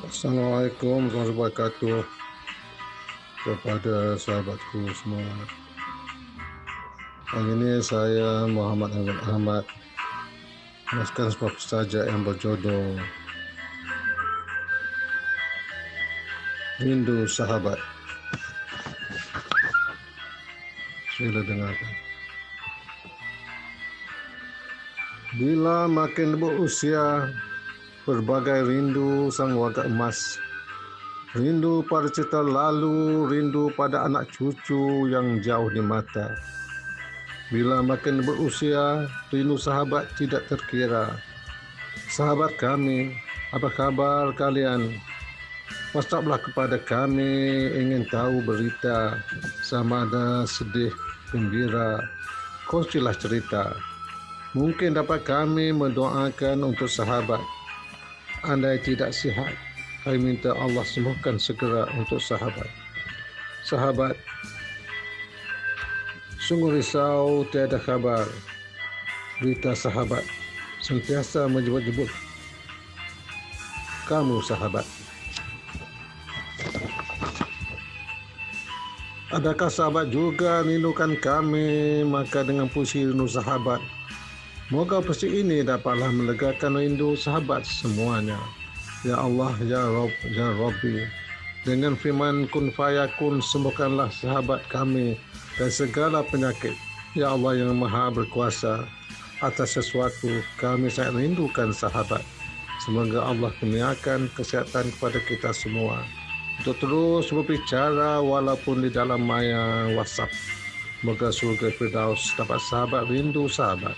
Assalamualaikum warahmatullahi wabarakatuh kepada sahabatku semua. Hari ini saya Muhammad Ahmad Ahmad menuliskan sebuah saja yang berjodoh Rindu Sahabat. Sila dengarkan. Bila makin berusia, berbagai rindu sang warga emas. Rindu pada cerita lalu, rindu pada anak cucu yang jauh di mata. Bila makin berusia, rindu sahabat tidak terkira. Sahabat kami, apa kabar kalian? WhatsApplah kepada kami ingin tahu berita sama ada sedih, gembira. Kongsilah cerita. Mungkin dapat kami mendoakan untuk sahabat. Andai tidak sihat, kami minta Allah sembuhkan segera untuk sahabat. Sahabat, sungguh risau tiada kabar. Berita sahabat sentiasa menjebut-jebut. Kamu sahabat. Adakah sahabat juga rindukan kami maka dengan puisi rindu sahabat Moga puisi ini dapatlah melegakan rindu sahabat semuanya Ya Allah Ya Rabb Ya Rabbi Dengan firman kun fayakun sembuhkanlah sahabat kami dan segala penyakit Ya Allah yang maha berkuasa atas sesuatu kami sangat rindukan sahabat Semoga Allah kurniakan kesihatan kepada kita semua untuk terus berbicara walaupun di dalam maya WhatsApp. Moga surga Firdaus dapat sahabat rindu sahabat.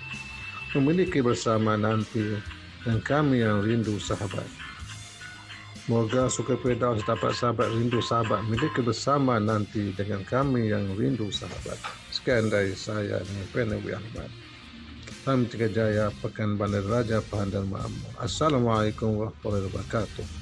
Memiliki bersama nanti dan kami yang rindu sahabat. Moga surga Firdaus dapat sahabat rindu sahabat memiliki bersama nanti dengan kami yang rindu sahabat. Sekian dari saya Penewi Ahmad. Salam Tiga Jaya, Pekan Bandar Raja, Pahan dan Ma'amur. Assalamualaikum warahmatullahi wabarakatuh.